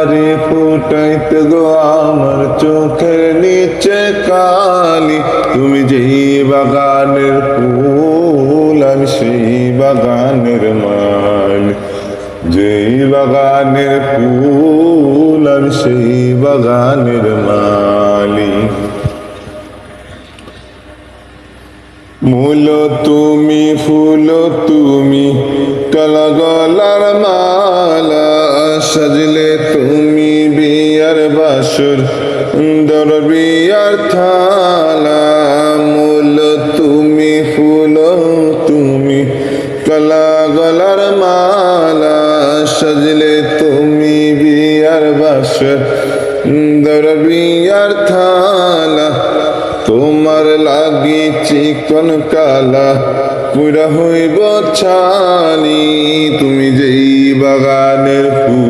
তোমারে ফুটাইতে গো আমার চোখের নিচে কালি। তুমি যেই বাগানের ফুল, আমি সেই বাগানের মালিক যেই বাগানের ফুল, আমি সেই বাগানের মালিক। মূল তুমি, ফুল তুমি কালা গলার মালা বাসর সুন্দর বিয়ার থালা মূল তুমি ফুল, তুমি কালা গলার মালা, সাজলে তুমি বিয়ার বাসর সুন্দর বিয়ার থালা, তোমার লাগি চিকন কালা, পুরা হইব ছানি, তুমি যেই বাগানের ফুল।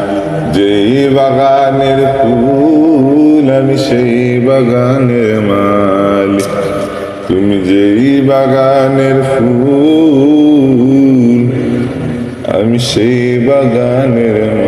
যেই বাগানের ফুল আমি সেই বাগানের মালিক তুমি যেই বাগানের ফুল আমি সেই বাগানের